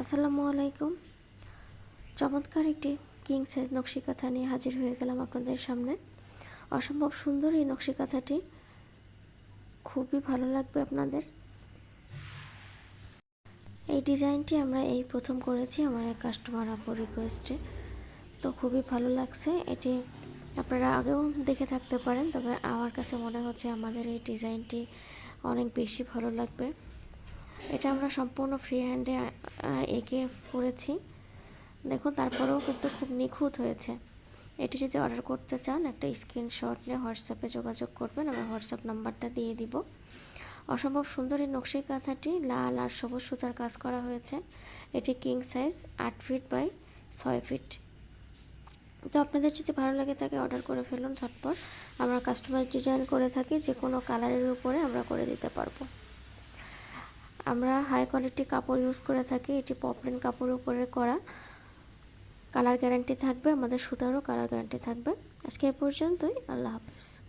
আসসালামু আলাইকুম। চমৎকার একটি কিং সাইজ নকশি কাঁথা নিয়ে হাজির হয়ে গেলাম আপনাদের সামনে। অসম্ভব সুন্দর এই নকশি কাঁথাটি খুবই ভালো লাগবে আপনাদের। এই ডিজাইনটি আমরা এই প্রথম করেছি আমার এক কাস্টমার আপুর রিকোয়েস্টে তো খুবই ভালো লাগছে। এটি আপনারা আগেও দেখে থাকতে পারেন, তবে আমার কাছে মনে হচ্ছে আমাদের এই ডিজাইনটি অনেক বেশি ভালো লাগবে। এটা আমরা সম্পূর্ণ ফ্রি হ্যান্ডে এঁকে করেছি দেখুন, তারপরেও কিন্তু খুব নিখুঁত হয়েছে। এটি যদি অর্ডার করতে চান, একটা স্ক্রিনশট নিয়ে হোয়াটসঅ্যাপে যোগাযোগ করবেন, আমার হোয়াটসঅ্যাপ নাম্বারটা দিয়ে দিব। অসম্ভব সুন্দর এই নকশি কাঁথাটি, লাল আর সবুজ সুতার কাজ করা হয়েছে। এটি কিং সাইজ আট ফিট বাই ছয় ফিট তো আপনাদের যদি ভালো লাগে তাকে অর্ডার করে ফেলুন ঝটপট। আমরা কাস্টমাইজ ডিজাইন করে থাকি যে কোনো কালারের উপরে আমরা করে দিতে পারব। আমরা হাই কোয়ালিটি কাপড় ইউজ করে থাকি। এটি পপলিন কাপড়ের উপরে করা। কালার গ্যারান্টি থাকবে, আমাদের সুতারও কালার গ্যারান্টি থাকবে। আজকে এ পর্যন্তই, আল্লাহ হাফিজ।